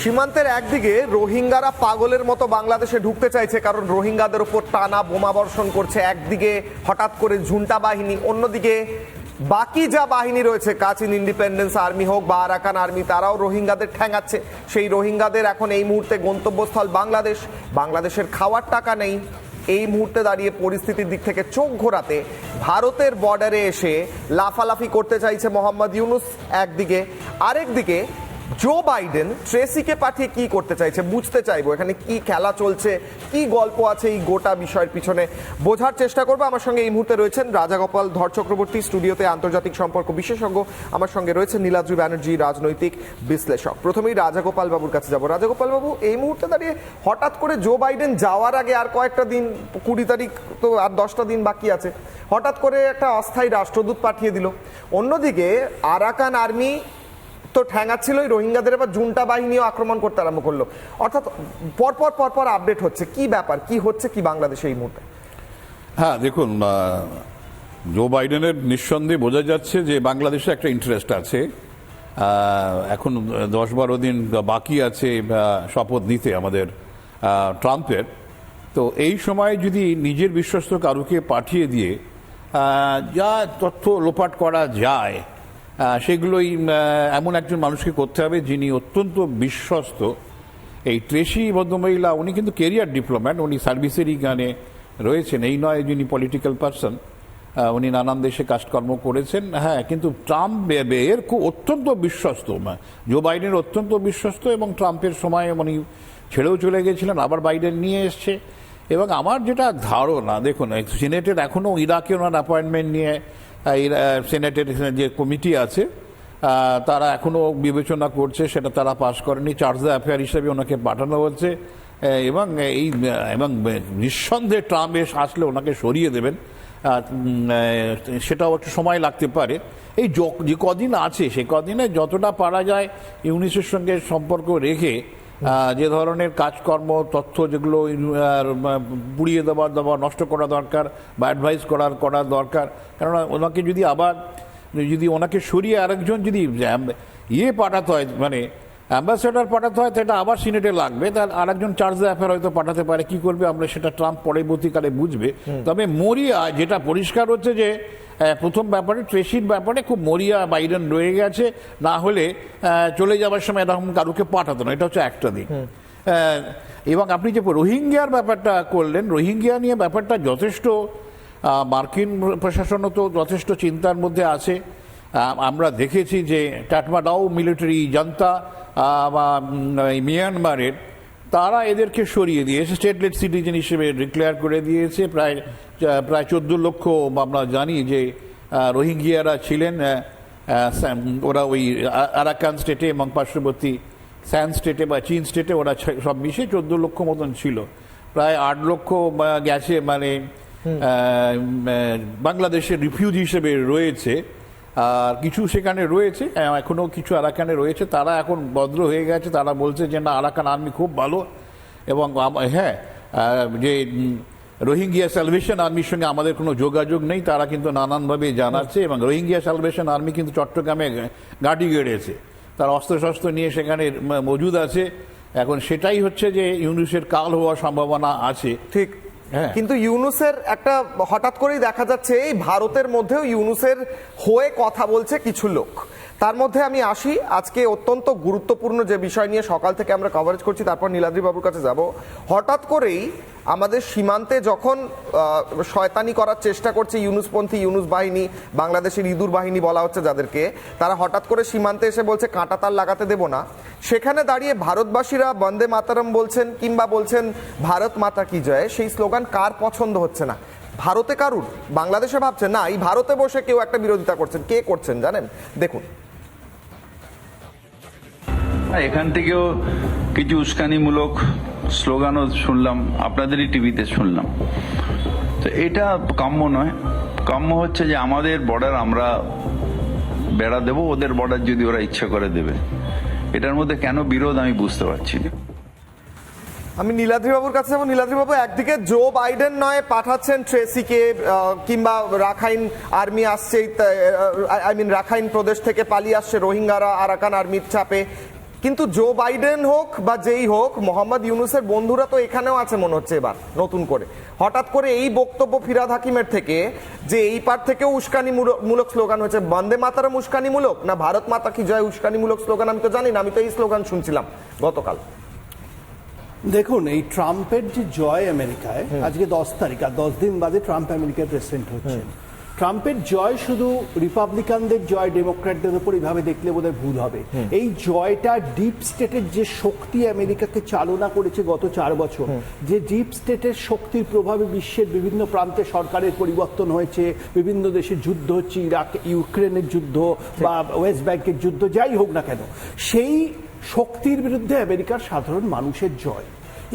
সীমান্তের একদিকে রোহিঙ্গারা পাগলের মতো বাংলাদেশে ঢুকতে চাইছে, কারণ রোহিঙ্গাদের ওপর টানা বোমা বর্ষণ করছে। একদিকে হঠাৎ করে ঝুন্টা বাহিনী, অন্যদিকে বাকি যা বাহিনী রয়েছে, কাচিন ইন্ডিপেন্ডেন্স আর্মি হোক বা আরাকান আর্মি, তারাও রোহিঙ্গাদের ঠ্যাঙাচ্ছে সেই রোহিঙ্গাদের এখন এই মুহূর্তে গন্তব্যস্থল বাংলাদেশ। বাংলাদেশের খাওয়ার টাকা নেই। এই মুহূর্তে দাঁড়িয়ে পরিস্থিতির দিক থেকে চোখ ঘোরাতে ভারতের বর্ডারে এসে লাফালাফি করতে চাইছে মোহাম্মদ ইউনুস একদিকে। আরেকদিকে জো বাইডেন ট্রেসিকে পাঠিয়ে কি করতে চাইছে বুঝতে চাইব। এখানে কি খেলা চলছে, কি গল্প আছে এই গোটা বিষয়ের পিছনে। বোঝার চেষ্টা করব। আমার সঙ্গে এই মুহূর্তে রয়েছেন রাজাগোপাল ধর চক্রবর্তী, স্টুডিওতে আন্তর্জাতিক সম্পর্ক বিশেষজ্ঞ। আমার সঙ্গে রয়েছে নীলাদ্রি ব্যানার্জি, রাজনৈতিক বিশ্লেষক। প্রথমেই রাজাগোপাল বাবুর কাছে যাব। রাজাগোপাল বাবু, এই মুহূর্তে দাঁড়িয়ে হঠাৎ করে জো বাইডেন যাওয়ার আগে আর কয়েকটা দিন, কুড়ি তারিখ তো আর দশটা দিন বাকি আছে। হঠাৎ করে একটা অস্থায়ী রাষ্ট্রদূত পাঠিয়ে দিল। অন্যদিকে আরাকান আর্মি তো ঠ্যাঙাচ্ছিলই রোহিঙ্গাদের, এবার জুনটা বাহিনীও আক্রমণ করতে আরম্ভ করল। অর্থাৎ পরপর পরপর আপডেট হচ্ছে। কি ব্যাপার? কি হচ্ছে? কি বাংলাদেশে এই মুহূর্তে? হ্যাঁ দেখুন জো বাইডেনের নিঃসন্দেহে বোঝা যাচ্ছে যে বাংলাদেশে একটা ইন্টারেস্ট আছে। এখন দশ বারো দিন বাকি আছে শপথ নিতে আমাদের ট্রাম্পের। তো এই সময় যদি নিজের বিশ্বস্ত কারুকে পাঠিয়ে দিয়ে যা তথ্য লোপাট করা যায় সেগুলোই এমন একজন মানুষকে করতে হবে যিনি অত্যন্ত বিশ্বস্ত। এই ট্রেসি ভদ্রমহিলা, উনি কিন্তু কেরিয়ার ডিপ্লোম্যাট উনি সার্ভিসেরই গানে রয়েছেন। এই নয় যিনি পলিটিক্যাল পার্সন উনি নানান দেশে কাজকর্ম করেছেন। হ্যাঁ কিন্তু ট্রাম্প এর খুব অত্যন্ত বিশ্বস্ত। জো বাইডেন অত্যন্ত বিশ্বস্ত এবং ট্রাম্পের সময় উনি ছেড়েও চলে গেছিলেন, আবার বাইডেন নিয়ে এসছে। এবং আমার যেটা ধারণা, দেখুন, সিনেটের এখনও ইরাকে ওনার অ্যাপয়েন্টমেন্ট নিয়ে ইরা- সিনেটের যে কমিটি আছে তারা এখনও বিবেচনা করছে, সেটা তারা পাশ করেনি। চার্জ দ্য অ্যাফেয়ার হিসেবে ওনাকে পাঠানো হচ্ছে এবং এই এবং নিঃসন্দেহে ট্রাম্প এসে আসলে ওনাকে সরিয়ে দেবেন। সেটাও একটু সময় লাগতে পারে। এই য- কদিন আছে, সে কদিনে যতটা পারা যায় ইউনিসের সঙ্গে সম্পর্ক রেখে যে ধরনের কাজকর্ম, তথ্য যেগুলো পুড়িয়ে দেওয়ার, দেওয়া, নষ্ট করা দরকার বা অ্যাডভাইস করার করা দরকার। কেননা ওনাকে যদি আবার, যদি ওনাকে সরিয়ে আরেকজন যদি ইয়ে পাঠাতে হয় মানে অ্যাম্বাসেডার পাঠাতে হয় সেটা আবার সিনেটে লাগবে। তার আরেকজন চার্জ অ্যাফেয়ার হয়তো পাঠাতে পারে কি করবে? আমরা সেটা ট্রাম্প পরবর্তীকালে বুঝবে। তবে মরিয়া যেটা পরিষ্কার হচ্ছে যে প্রথম ব্যাপারে ট্রেসির ব্যাপারে খুব মরিয়া বাইডেন রয়ে গেছে। না হলে চলে যাওয়ার সময় এরকম কারুকে পাঠাতো না। এটা হচ্ছে একটা দিক। আহ, এবং আপনি যে রোহিঙ্গিয়ার ব্যাপারটা করলেন রোহিঙ্গিয়া নিয়ে ব্যাপারটা যথেষ্ট মার্কিন প্রশাসনও তো যথেষ্ট চিন্তার মধ্যে আছে। আমরা দেখেছি যে টাটমাডাও মিলিটারি জান্তা মিয়ানমারের তারা এদেরকে সরিয়ে দিয়েছে। স্টেটলেট সিটিজেন হিসেবে ডিক্লেয়ার করে দিয়েছে। প্রায় প্রায় চোদ্দ লক্ষ আমরা জানি যে রোহিঙ্গিয়ারা ছিলেন ওরা ওই আরাকান স্টেটে এবং পার্শ্ববর্তী স্যান স্টেটে বা চীন স্টেটে ওরা সব মিশে চোদ্দ লক্ষ মতন ছিল। প্রায় আট লক্ষ গেছে মানে বাংলাদেশের রিফিউজ হিসেবে রয়েছে। আর কিছু সেখানে রয়েছে এখনও কিছু আরাকানে রয়েছে, তারা এখন ভদ্র হয়ে গেছে, তারা বলছে যে, না, আরাকান আর্মি খুব ভালো এবং হ্যাঁ যে রোহিঙ্গিয়া সালভেশন আর্মির সঙ্গে আমাদের কোনো যোগাযোগ নেই, তারা কিন্তু নানানভাবে জানাচ্ছে এবং রোহিঙ্গিয়া সালভেশন আর্মি কিন্তু চট্টগ্রামে গাড়ি গেড়েছে। তারা অস্ত্রশস্ত্র নিয়ে সেখানে মজুদ আছে। এখন সেটাই হচ্ছে যে, ইউনুসের কাল হওয়ার সম্ভাবনা আছে। ঠিক। হ্যাঁ। কিন্তু ইউনুসের একটা হঠাৎ করেই দেখা যাচ্ছে এই ভারতের মধ্যেও ইউনুসের হয়ে কথা বলছে কিছু লোক। তার মধ্যে আমি আসি। আজকে অত্যন্ত গুরুত্বপূর্ণ যে বিষয় নিয়ে সকাল থেকে আমরা কভারেজ করছি, তারপর নীলাদ্রি বাবুর কাছে যাব। হঠাৎ করেই আমাদের সীমান্তে যখন শয়তানি করার চেষ্টা করছে ইউনুসপন্থী, ইউনুস বাহিনী, বাংলাদেশের ইঁদুর বাহিনী বলা হচ্ছে যাদেরকে, তারা হঠাৎ করে সীমান্তে এসে বলছে, কাঁটা তার লাগাতে দেব না। সেখানে দাঁড়িয়ে ভারতবাসীরা বন্দে মাতারম বলছেন, কিংবা বলছেন, ভারত মাতা কি জয়? সেই স্লোগান কার পছন্দ হচ্ছে না। ভারতে কারুর? বাংলাদেশে ভাবছে, না, এই ভারতে বসে কেউ একটা বিরোধিতা করছেন। কে করছেন? জানেন? দেখুন এখান থেকেও কিছু উস্কানিমূলক স্লোগানও শুনলাম, আপনাদেরই টিভিতে শুনলাম। তো এটা কাম্য নয়। কাম্য হচ্ছে যে আমাদের বর্ডার আমরা বেড়া দেব, ওদের বর্ডার যদি ওরা ইচ্ছে করে দেবে। এটার মধ্যে কেন বিরোধ আমি বুঝতে পারছি না। আমি নীলাদ্রি বাবুর কাছে যাব। নীলাদ্রি বাবু একদিকে জো বাইডেন নয়, পাঠাচ্ছেন ট্রেসিকে কিংবা রাখাইন আর্মি আসছে আই মিন রাখাইন প্রদেশ থেকে পালিয়ে আসছে। রোহিঙ্গারা আরাকান আর্মির চাপে। কিন্তু জো বাইডেন হোক বা যেই হোক মোহাম্মদ ইউনুসের বন্ধুরা তো এখানেও আছে মনে হচ্ছে এবার নতুন করে। হঠাৎ করে এই বক্তব্য ফিরাদ হাকিমের থেকে যে এই পার থেকেও উস্কানি মূলক স্লোগান হয়েছে বন্দে মাতারম উস্কানিমূলক না ভারত মাতা কি জয় উস্কানিমূলক স্লোগান আমি তো জানি না আমি তো এই স্লোগান শুনছিলাম গতকাল। দেখুন এই ট্রাম্পের যে জয় আমেরিকায় আজকে দশ তারিখ আর দশ দিন বাদে ট্রাম্প আমেরিকার প্রেসিডেন্ট হচ্ছেন। ট্রাম্পের জয় শুধু রিপাবলিকানদের জয় ডেমোক্র্যাটদের উপর এইভাবে দেখলে বোধহয় ভুল হবে। এই জয়টা ডিপ স্টেটের যে শক্তি আমেরিকাকে চালনা করেছে গত চার বছর যে ডিপ স্টেটের শক্তির প্রভাবে বিশ্বের বিভিন্ন প্রান্তে সরকারের পরিবর্তন হয়েছে বিভিন্ন দেশে যুদ্ধ হচ্ছে ইরাক ইউক্রেনের যুদ্ধ বা ওয়েস্ট ব্যাংকের যুদ্ধ যাই হোক না কেন সেই শক্তির বিরুদ্ধে আমেরিকার সাধারণ মানুষের জয়।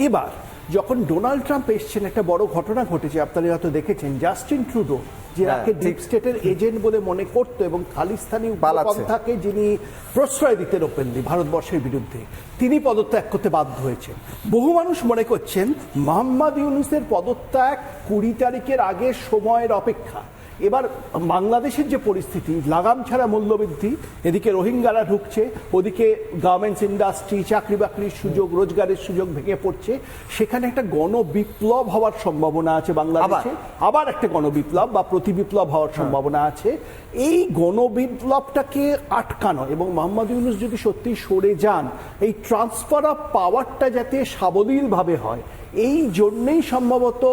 এবার যখন ডোনাল্ড ট্রাম্প এসছেন একটা বড় ঘটনা ঘটেছে আপনারা হয়তো দেখেছেন জাস্টিন ট্রুডো যে হ্যাঁ, ডিপ স্টেটের এজেন্ট বলে মনে করতো এবং খালিস্তানি পালাচ্ছে। যিনি প্রশ্রয় দিতেন ওপেনলি ভারতবর্ষের বিরুদ্ধে তিনি পদত্যাগ করতে বাধ্য হয়েছেন। বহু মানুষ মনে করছেন মোহাম্মদ ইউনুসের পদত্যাগ কুড়ি তারিখের আগে সময়ের অপেক্ষা। এবার বাংলাদেশের যে পরিস্থিতি লাগাম ছাড়া মূল্যবৃদ্ধি এদিকে রোহিঙ্গারা ঢুকছে ওদিকে গার্মেন্টস ইন্ডাস্ট্রি চাকরি বাকরির সুযোগ রোজগারের সুযোগ ভেঙে পড়ছে সেখানে একটা গণবিপ্লব হওয়ার সম্ভাবনা আছে বাংলাদেশে। আবার? একটা গণবিপ্লব বা প্রতিবিপ্লব হওয়ার সম্ভাবনা আছে। এই গণবিপ্লবটাকে আটকানো এবং মোহাম্মদ ইউনুস যদি সত্যি সরে যান এই ট্রান্সফার অফ পাওয়ারটা যাতে সাবলীলভাবে হয় এই জন্যেই সম্ভবত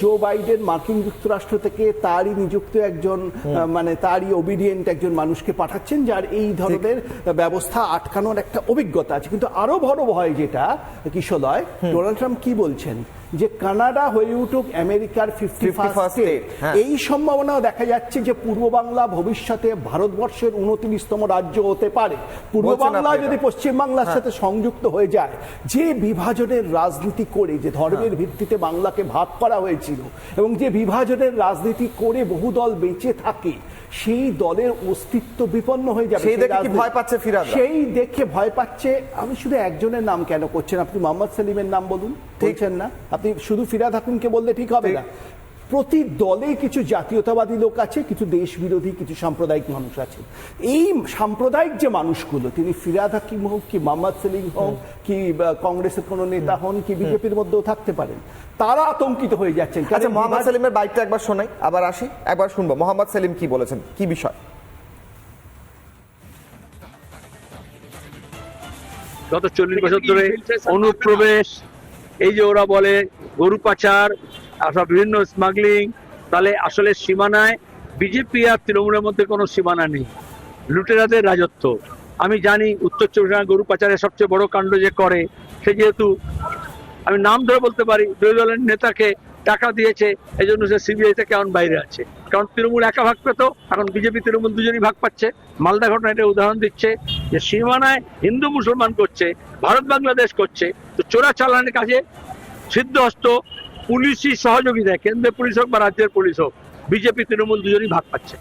জো বাইডেন মার্কিন যুক্তরাষ্ট্র থেকে তারই নিযুক্ত একজন মানে তারই ওবিডিয়েন্ট একজন মানুষকে পাঠাচ্ছেন যার এই ধরনের ব্যবস্থা আটকানোর একটা অভিজ্ঞতা আছে। কিন্তু আরও বড় ভয় যেটা কিশোদয় ডোনাল্ড ট্রাম্প কি বলছেন? যে কানাডা হয়ে উঠুক আমেরিকার ফিফটি ফার্স্ট হ্যাঁ। এই সম্ভাবনাও দেখা যাচ্ছে যে পূর্ব বাংলা ভবিষ্যতে ভারতবর্ষের উনত্রিশতম রাজ্য হতে পারে। পূর্ব বাংলা যদি পশ্চিম বাংলার হ্যাঁ। সাথে সংযুক্ত হয়ে যায় যে বিভাজনের রাজনীতি করে যে ধর্মের ভিত্তিতে বাংলাকে ভাগ করা হয়েছিল এবং যে বিভাজনের রাজনীতি করে বহু দল বেঁচে থাকে সেই দলের অস্তিত্ব বিপন্ন হয়ে যাবে সেই দেখে ভয় পাচ্ছে ফিরহাদরা? সেই দেখে ভয় পাচ্ছে আমি শুধু একজনের নাম কেন করছেন? আপনি মোহাম্মদ সেলিমের নাম বলুন বলছেন না? আপনি শুধু ফিরাদ হাকিমকে বললে ঠিক হবে না। প্রতি দলে কিছু জাতীয়তাবাদী লোক আছে কিছু দেশ বিরোধী কিছু সাম্প্রদায়িক মানুষ আছে। এই সাম্প্রদায়িক যে মানুষগুলো তিনি ফিরাদ হাকিম হোক কি মোহাম্মদ সেলিম হোক কি কংগ্রেসের কোনো নেতা হন কি বিজেপির মধ্যেও থাকতে পারেন। তারা আতঙ্কিত হয়ে যাচ্ছেন। আচ্ছা মোহাম্মদ সেলিমের বাইকটা একবার শোনাই আবার আসি একবার শুনব। মোহাম্মদ সেলিম কি বলেছেন? কি বিষয়? গত চল্লিশ বছর ধরে অনুপ্রবেশ এই যে ওরা বলে গরু পাচার আর সব বিভিন্ন স্মাগলিং তাহলে আসলে সীমানায় বিজেপি আর তৃণমূলের মধ্যে কোনো সীমানা নেই। লুটেরাদের রাজত্ব। আমি জানি উত্তর চব্বিশ গরু পাচারের সবচেয়ে বড় কাণ্ড যে করে, সে যেহেতু আমি নাম ধরে বলতে পারি বিরোধী দলের নেতাকে টাকা দিয়েছে এই জন্য সে সিবিআই থেকে এখন বাইরে আছে। কারণ তৃণমূল একা ভাগ পেত, এখন বিজেপি, তৃণমূল দুজনই ভাগ পাচ্ছে। মালদা ঘটনা এটা উদাহরণ দিচ্ছে যে সীমানায় হিন্দু মুসলমান করছে, ভারত বাংলাদেশ করছে। তো চোরা চালানের কাজে সিদ্ধহস্ত পুলিশই সহযোগিতায়, কেন্দ্রের পুলিশ হোক বা রাজ্যের পুলিশ হোক, বিজেপি, তৃণমূল দুজনই ভাগ পাচ্ছে।